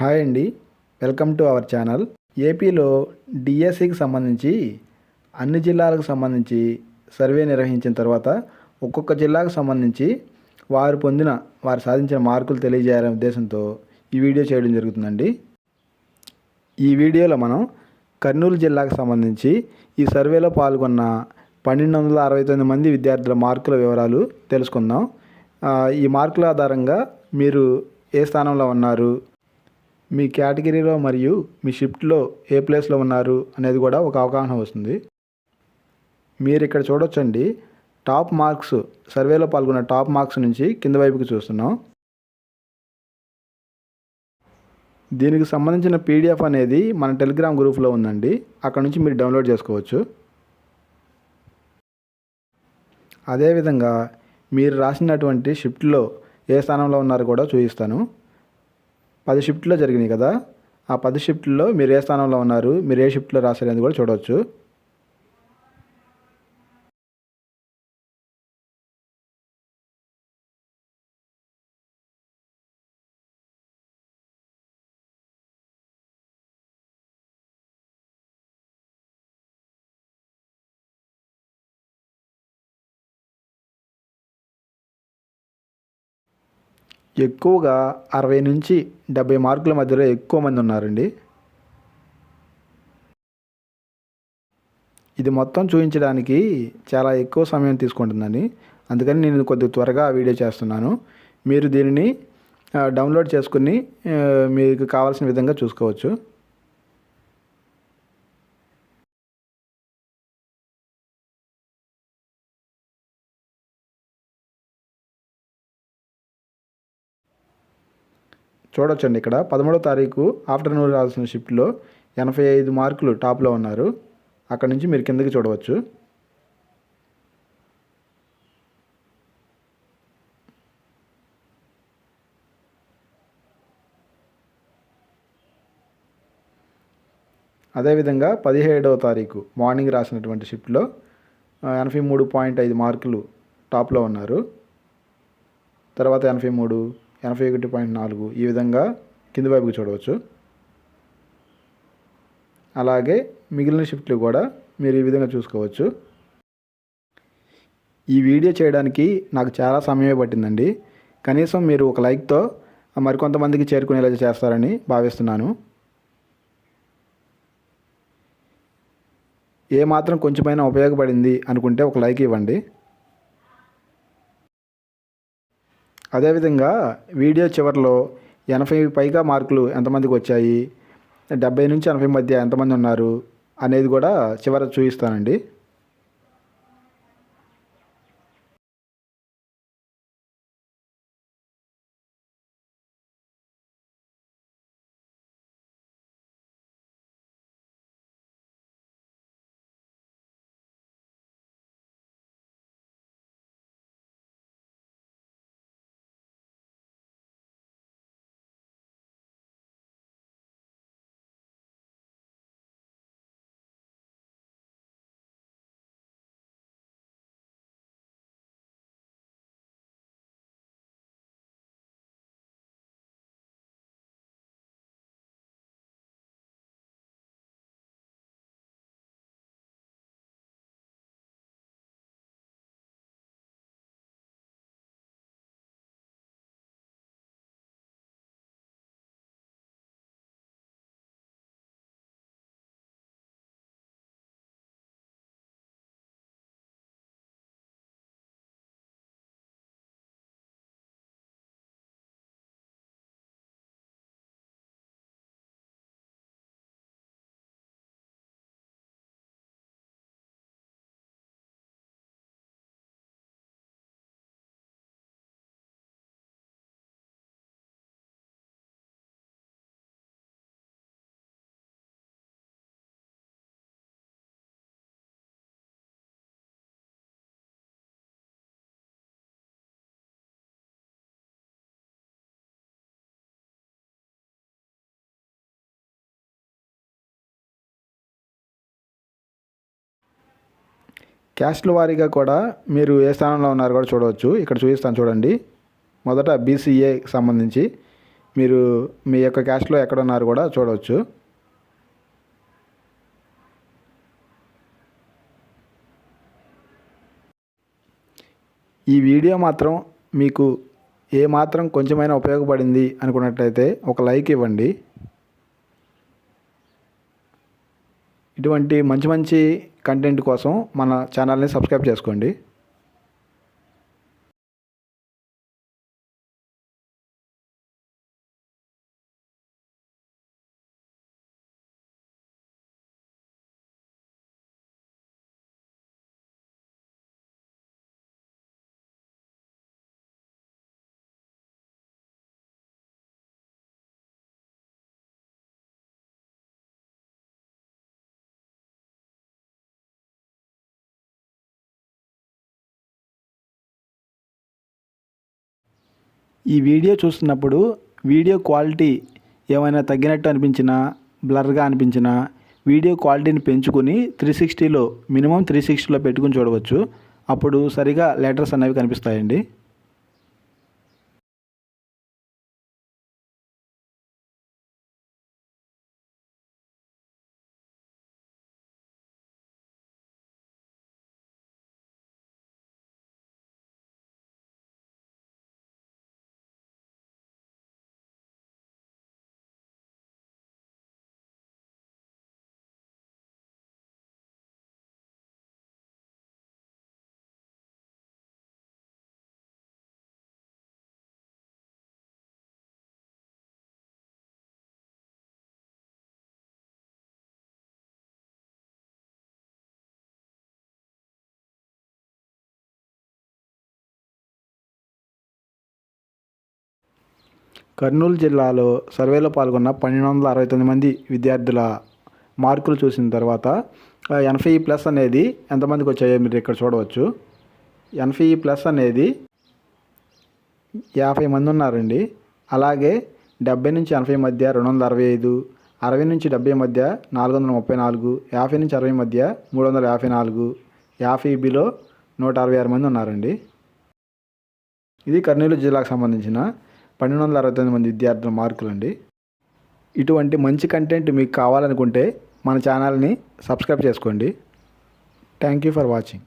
Hi అండి. Welcome to our channel. ఏపీలో డిఎస్సికి సంబంధించి అన్ని జిల్లాలకు సంబంధించి సర్వే నిర్వహించిన తర్వాత ఒక్కొక్క జిల్లాకు సంబంధించి వారు పొందిన వారు సాధించిన మార్కులు తెలియజేయాలనే ఉద్దేశంతో ఈ వీడియో చేయడం జరుగుతుందండి. ఈ వీడియోలో మనం కర్నూలు జిల్లాకు సంబంధించి ఈ సర్వేలో పాల్గొన్న పన్నెండు వందల అరవై తొమ్మిది మంది విద్యార్థుల మార్కుల వివరాలు తెలుసుకుందాం. ఈ మార్కుల ఆధారంగా మీరు ఏ స్థానంలో ఉన్నారు? మీ కేటగిరీలో మరియు మీ షిఫ్ట్లో ఏ ప్లేస్లో ఉన్నారు అనేది కూడా ఒక అవగాహన వస్తుంది. మీరు ఇక్కడ చూడొచ్చండి. టాప్ మార్క్స్ సర్వేలో పాల్గొన్న టాప్ మార్క్స్ నుంచి కింద వైపుకి చూస్తున్నాం. దీనికి సంబంధించిన పీడిఎఫ్ అనేది మన టెలిగ్రామ్ గ్రూప్లో ఉందండి. అక్కడ నుంచి మీరు డౌన్లోడ్ చేసుకోవచ్చు. అదేవిధంగా మీరు రాసినటువంటి షిఫ్ట్లో ఏ స్థానంలో ఉన్నారో కూడా చూపిస్తాను. పది షిఫ్ట్లో జరిగినాయి కదా. ఆ పది షిఫ్ట్లో మీరు ఏ స్థానంలో ఉన్నారు? మీరు ఏ షిఫ్ట్లో అని కూడా చూడవచ్చు. ఎక్కువగా అరవై నుంచి డెబ్బై మార్కుల మధ్యలో ఎక్కువ మంది ఉన్నారండి. ఇది మొత్తం చూపించడానికి చాలా ఎక్కువ సమయం తీసుకుంటుందండి. అందుకని నేను కొద్దిగా త్వరగా వీడియో చేస్తున్నాను. మీరు దీనిని డౌన్లోడ్ చేసుకుని మీకు కావాల్సిన విధంగా చూసుకోవచ్చు. చూడొచ్చండి ఇక్కడ. పదమూడో తారీఖు ఆఫ్టర్నూన్ రాసిన షిఫ్ట్లో ఎనభై ఐదు మార్కులు టాప్లో ఉన్నారు. అక్కడ నుంచి మీరు కిందకి చూడవచ్చు. అదేవిధంగా పదిహేడవ తారీఖు మార్నింగ్ రాసినటువంటి షిఫ్ట్లో ఎనభై మూడు పాయింట్ ఐదు మార్కులు టాప్లో ఉన్నారు. తర్వాత ఎనభై మూడు ఎనభై ఒకటి పాయింట్ నాలుగు. ఈ విధంగా కింది వైపుకి చూడవచ్చు. అలాగే మిగిలిన షిఫ్ట్లు కూడా మీరు ఈ విధంగా చూసుకోవచ్చు. ఈ వీడియో చేయడానికి నాకు చాలా సమయమే పట్టిందండి. కనీసం మీరు ఒక లైక్తో మరికొంతమందికి చేరుకునేలా చేస్తారని భావిస్తున్నాను. ఏ మాత్రం కొంచెమైనా ఉపయోగపడింది అనుకుంటే ఒక లైక్ ఇవ్వండి. అదేవిధంగా వీడియో చివరిలో ఎనభై పైగా మార్కులు ఎంతమందికి వచ్చాయి? డెబ్బై నుంచి ఎనభై మధ్య ఎంతమంది ఉన్నారు? అనేది కూడా చివర చూపిస్తానండి. క్యాస్ట్ల వారీగా కూడా మీరు ఏ స్థానంలో ఉన్నారో కూడా చూడవచ్చు. ఇక్కడ చూపిస్తాను చూడండి. మొదట బీసీఏ సంబంధించి మీరు మీ యొక్క క్యాస్ట్లో ఎక్కడ ఉన్నారు కూడా చూడవచ్చు. ఈ వీడియో మాత్రం మీకు ఏ మాత్రం కొంచెమైనా ఉపయోగపడింది అనుకున్నట్లయితే ఒక లైక్ ఇవ్వండి. ఇటువంటి మంచి మంచి కంటెంట్ కోసం మన ఛానల్ని సబ్స్క్రైబ్ చేసుకోండి. ఈ వీడియో చూస్తున్నప్పుడు వీడియో క్వాలిటీ ఏమైనా తగ్గినట్టు అనిపించినా బ్లర్గా అనిపించినా వీడియో క్వాలిటీని పెంచుకుని త్రీ సిక్స్టీలో మినిమం త్రీ సిక్స్టీలో పెట్టుకుని చూడవచ్చు. అప్పుడు సరిగా లెటర్స్ అనేవి కనిపిస్తాయండి. కర్నూలు జిల్లాలో సర్వేలో పాల్గొన్న పన్నెండు వందల అరవై తొమ్మిది మంది విద్యార్థుల మార్కులు చూసిన తర్వాత ఆ, ఎనభై ప్లస్ అనేది ఎంతమందికి వచ్చాయో మీరు ఇక్కడ చూడవచ్చు. ఎనభై ప్లస్ అనేది యాభై మంది ఉన్నారండి. అలాగే డెబ్బై నుంచి ఎనభై మధ్య రెండు వందల అరవై ఐదు అరవై నుంచి డెబ్బై మధ్య నాలుగు వందల ముప్పై నాలుగు యాభై నుంచి అరవై మధ్య మూడు వందల యాభై నాలుగు యాభై బిలో నూట అరవై ఆరు మంది ఉన్నారండి. ఇది కర్నూలు జిల్లాకు సంబంధించిన పన్నెండు వందల అరవై తొమ్మిది మంది విద్యార్థుల మార్కులు అండి ఇటువంటి మంచి కంటెంట్ మీకు కావాలనుకుంటే మన ఛానల్ని సబ్స్క్రైబ్ చేసుకోండి. Thank you for watching.